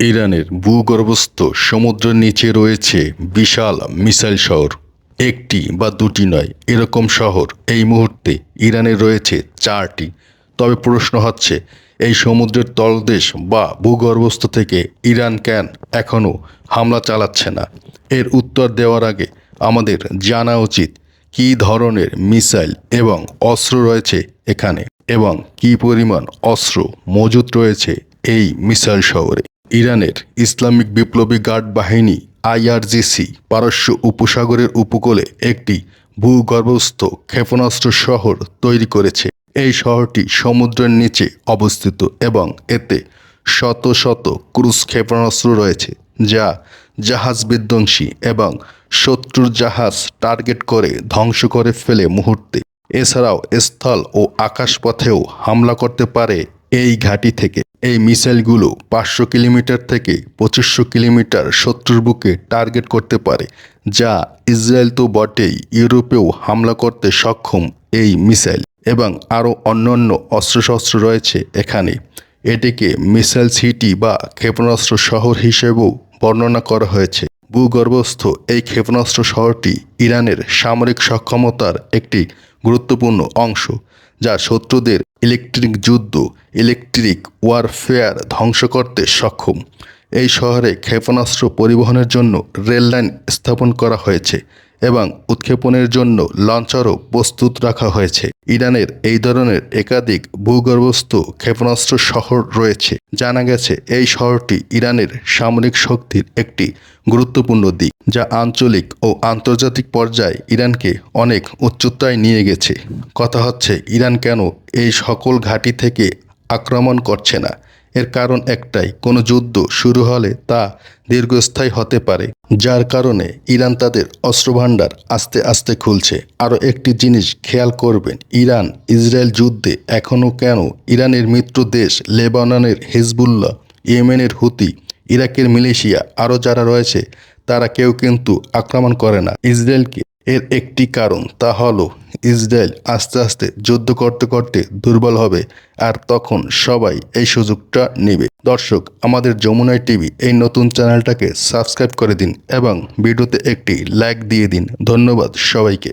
ইরানের ভূগর্ভস্থ সমুদ্রের নিচে রয়েছে বিশাল মিসাইল শহর। একটি বা দুটি নয়, এরকম শহর এই মুহূর্তে ইরানের রয়েছে চারটি। তবে প্রশ্ন হচ্ছে, এই সমুদ্রের তলদেশ বা ভূগর্ভস্থ থেকে ইরান কেন এখনও হামলা চালাচ্ছে না? এর উত্তর দেওয়ার আগে আমাদের জানা উচিত, কী ধরনের মিসাইল এবং অস্ত্র রয়েছে এখানে এবং কী পরিমাণ অস্ত্র মজুত রয়েছে এই মিসাইল শহরে। ইরানের ইসলামিক বিপ্লবী গার্ড বাহিনী আইআরজিসি পারস্য উপসাগরের উপকূলে একটি ভূগর্ভস্থ ক্ষেপণাস্ত্র শহর তৈরি করেছে। এই শহরটি সমুদ্রের নিচে অবস্থিত এবং এতে শত শত ক্রুজ ক্ষেপণাস্ত্র রয়েছে, যা জাহাজ বিধ্বংসী এবং শত্রুর জাহাজ টার্গেট করে ধ্বংস করে ফেলে মুহূর্তে। এছাড়াও স্থল ও আকাশপথেও হামলা করতে পারে এই ঘাঁটি থেকে। এই মিসাইলগুলো পাঁচশো কিলোমিটার থেকে পঁচিশশো কিলোমিটার শত্রুর বুকে টার্গেট করতে পারে, যা ইসরায়েল তো বটেই ইউরোপেও হামলা করতে সক্ষম এই মিসাইল। এবং আরও অন্যান্য অস্ত্রশস্ত্র রয়েছে এখানে। এটিকে মিসাইল সিটি বা ক্ষেপণাস্ত্র শহর হিসেবেও বর্ণনা করা হয়েছে। ভূগর্ভস্থ এই ক্ষেপণাস্ত্র শহরটি ইরানের সামরিক সক্ষমতার একটি গুরুত্বপূর্ণ অংশ যা শত্রুদের ইলেকট্রিক যুদ্ধ, ইলেকট্রিক ওয়ারফেয়ার ধ্বংস করতে সক্ষম। এই শহরে ক্ষেপণাস্ত্র পরিবহনের জন্য রেললাইন স্থাপন করা হয়েছে। এবং উৎক্ষেপণের জন্য লঞ্চারও প্রস্তুত রাখা হয়েছে। ইরানের এই ধরনের একাধিক ভূগর্ভস্থ ক্ষেপণাস্ত্র শহর রয়েছে। জানা গেছে, এই শহরটি ইরানের সামরিক শক্তির একটি গুরুত্বপূর্ণ দিক, যা আঞ্চলিক ও আন্তর্জাতিক পর্যায়ে ইরানকে অনেক উচ্চতায় নিয়ে গেছে। কথা হচ্ছে, ইরান কেন এই সকল ঘাঁটি থেকে আক্রমণ করছে না? এর কারণ একটাই, কোনো যুদ্ধ শুরু হলে তা দীর্ঘস্থায়ী হতে পারে, যার কারণে ইরান তাদের অস্ত্রভাণ্ডার আস্তে আস্তে খুলছে। আরও একটি জিনিস খেয়াল করবেন, ইরান ইসরায়েল যুদ্ধে এখনও কেন ইরানের মিত্র দেশ লেবাননের হিজবুল্লাহ, ইয়েমেনের হুতি, ইরাকের মিলেশিয়া, আরও যারা রয়েছে, তারা কেউ কিন্তু আক্রমণ করে না। ইসরায়েলকে এর একটি কারণ তা হলো ইসরায়েল আস্তে আস্তে যুদ্ধ করতে করতে দুর্বল হবে আর তখন সবাই এই সুযোগটা নেবে। দর্শক, আমাদের যমুনায় টিভি এই নতুন চ্যানেলটাকে সাবস্ক্রাইব করে দিন এবং ভিডিওতে একটি লাইক দিয়ে দিন। ধন্যবাদ সবাইকে।